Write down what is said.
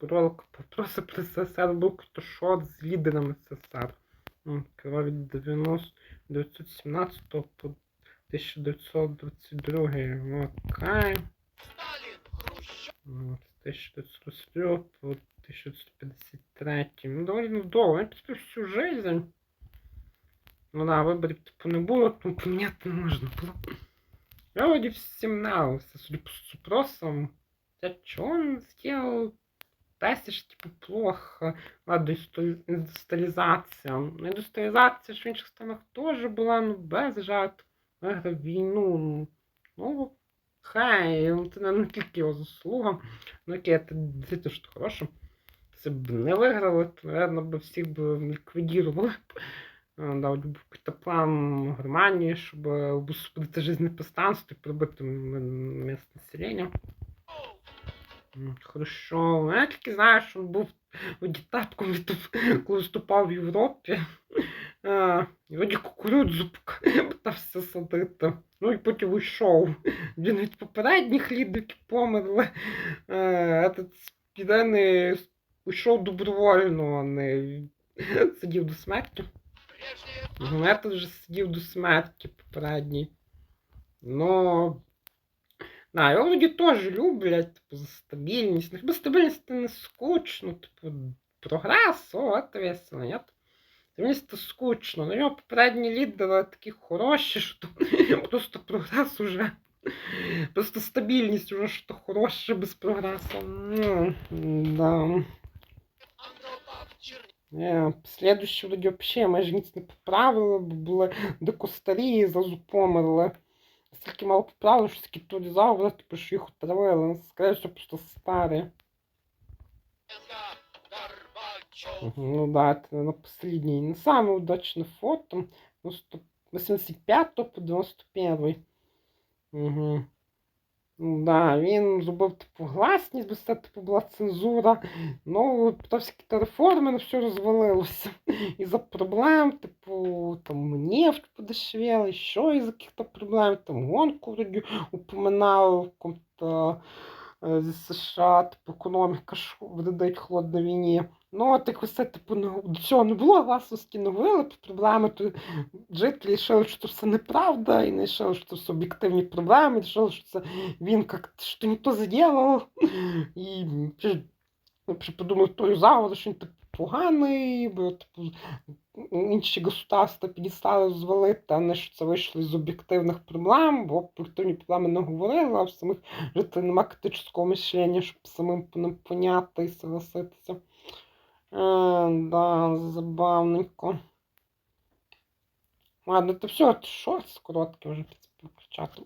Ролик попросив про СССР був картошот з лідерами СССР. М, від 90 917 по 1922. Окей. З 1923 по 1953. Ну, доволі довго. Я після всю жизнь. Ну да, виборів типу не було, тому поміняти не можна було. Я вроде нравился, судя по запросам. Хотя что он сделал? Тесиш, типу, плохо. Індустріалізація. Ну, індустріалізація ж в інших странах теж була, ну, без жартів. Виграв війну. Ну, хай, ну, це не тільки його заслуга. Ну, окей, це що хороше. Якщо б не виграли, то, наверное, б всіх б ліквідірували. б. Е, був план Германії, щоб обусудити жизненне постанство і прибити м- місце населення. Хорошо. Ну, Я тільки знаю, що він був дітатком, коли виступав в Європі. І вроді кукурудзу питався садити. Ну і потім вийшов. Він від попередніх лідерів померли. Е, Этот спідений вийшов добровольно, а не сидів до смерті. Тут вже сидів до смерті попередній. Ну. Да, його люди теж люблять, типу, за стабільність. Ну, хіба стабільність це не скучно, типу, прогрес, о, це весело, ні? Стабільність це скучно. Ну, його попередні лідери такі хороші, що то просто прогрес уже. Просто стабільність уже що то хороше без прогресу. Ну, да. Не, следующий вроді вообще майже ніц не поправили, бо були дико старі і зразу померли. Стільки мало поправили, що такі турізаври, типу, що їх отравили. Ну, Скоріше, всього, просто старі. Ну да, это, наверное, последний. Не самое удачное фото. Ну, 85 по 91. Угу. Ну да, він зробив типу гласність, бо це типу була цензура. Ну, питався якісь реформи, ну все розвалилося. Із-за проблем, типу, там нефть подешевела, ще із яких-то проблем, там гонку вроді упоминав в каком-то е, зі США, типу, економіка ж вредить холодній війні. Ну, от як усе, типу, до цього не було говорили про проблеми, то жителі вирішили, що це все неправда, і не вирішили, що це все об'єктивні проблеми, вирішили, що це він як що не то заділав. І подумав той заговор, що він типу поганий, бо типу, інші государства підістали звалити, а не що це вийшло з об'єктивних проблем, бо об'єктивні проблеми не говорили, а в самих жителів нема критичного мислення, щоб самим поняти і согласитися. Е, да, забавненько. Ладно, то все, шорт короткий вже принципі, кричати.